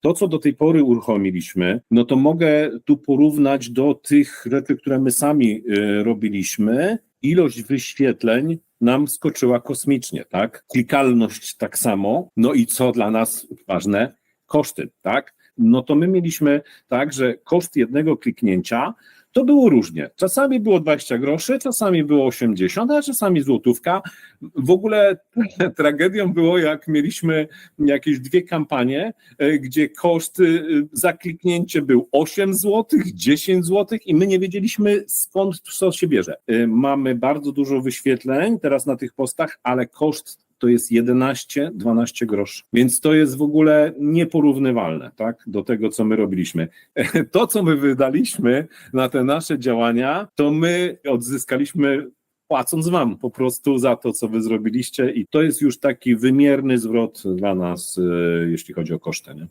To, co do tej pory uruchomiliśmy, no to mogę tu porównać do tych rzeczy, które my sami y, robiliśmy. Ilość wyświetleń nam skoczyła kosmicznie, tak? Klikalność tak samo. No i co dla nas ważne, koszty, tak? No to my mieliśmy tak, że koszt jednego kliknięcia to było różnie. Czasami było 20 groszy, czasami było 80, a czasami złotówka. W ogóle tragedią było, jak mieliśmy jakieś dwie kampanie, e, gdzie koszt y, za kliknięcie był 8 zł, 10 zł i my nie wiedzieliśmy skąd to się bierze. E, Mamy bardzo dużo wyświetleń teraz na tych postach, ale koszt to jest 11-12 groszy. Więc to jest w ogóle nieporównywalne tak, do tego, co my robiliśmy. To, co my wydaliśmy na te nasze działania, to my odzyskaliśmy płacąc wam po prostu za to, co wy zrobiliście i to jest już taki wymierny zwrot dla nas, e, jeśli chodzi o koszty. Nie?